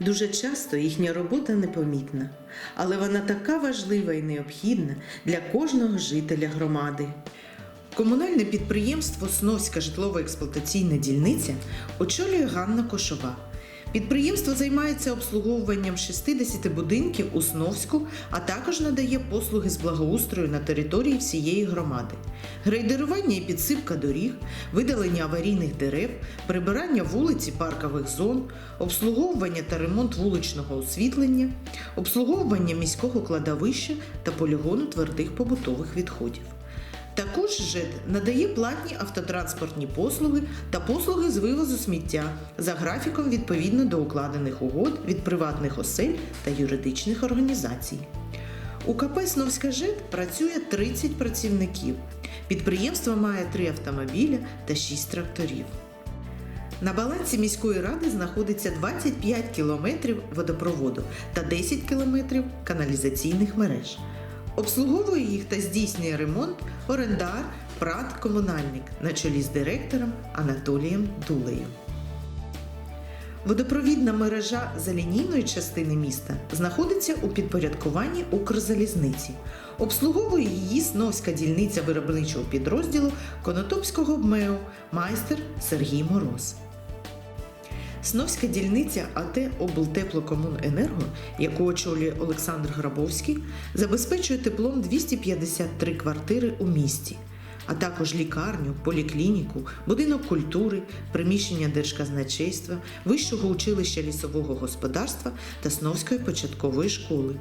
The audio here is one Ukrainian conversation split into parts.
Дуже часто їхня робота непомітна, але вона така важлива і необхідна для кожного жителя громади. Комунальне підприємство Сновська житлово-експлуатаційна дільниця очолює Ганна Кошова. Підприємство займається обслуговуванням 60 будинків у Сновську, а також надає послуги з благоустрою на території всієї громади. Грейдерування і підсипка доріг, видалення аварійних дерев, прибирання вулиць і паркових зон, обслуговування та ремонт вуличного освітлення, обслуговування міського кладовища та полігону твердих побутових відходів. Також ЖЕД надає платні автотранспортні послуги та послуги з вивозу сміття за графіком відповідно до укладених угод від приватних осель та юридичних організацій. У КП Сновська ЖЕД працює 30 працівників. Підприємство має 3 автомобіля та 6 тракторів. На балансі міської ради знаходиться 25 кілометрів водопроводу та 10 кілометрів каналізаційних мереж. Обслуговує їх та здійснює ремонт орендар Прат Комунальник на чолі з директором Анатолієм Дулею. Водопровідна мережа залінійної частини міста знаходиться у підпорядкуванні Укрзалізниці. Обслуговує її Сновська дільниця виробничого підрозділу Конотопського БМЕО майстер Сергій Мороз. Сновська дільниця АТ облтеплокомуненерго, яку очолює Олександр Грабовський, забезпечує теплом 253 квартири у місті, а також лікарню, поліклініку, будинок культури, приміщення Держказначейства, Вищого училища лісового господарства та Сновської початкової школи.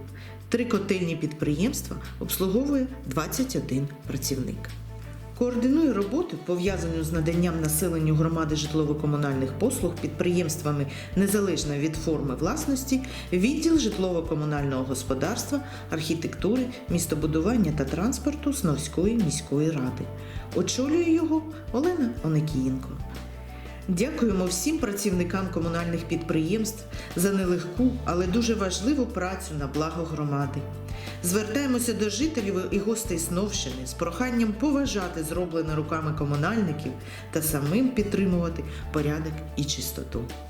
Три котельні підприємства обслуговує 21 працівник. Координує роботу, пов'язану з наданням населенню громади житлово-комунальних послуг підприємствами незалежно від форми власності, відділ житлово-комунального господарства, архітектури, містобудування та транспорту Сновської міської ради. Очолює його Олена Оникієнко. Дякуємо всім працівникам комунальних підприємств за нелегку, але дуже важливу працю на благо громади. Звертаємося до жителів і гостей Сновщини з проханням поважати зроблене руками комунальників та самим підтримувати порядок і чистоту.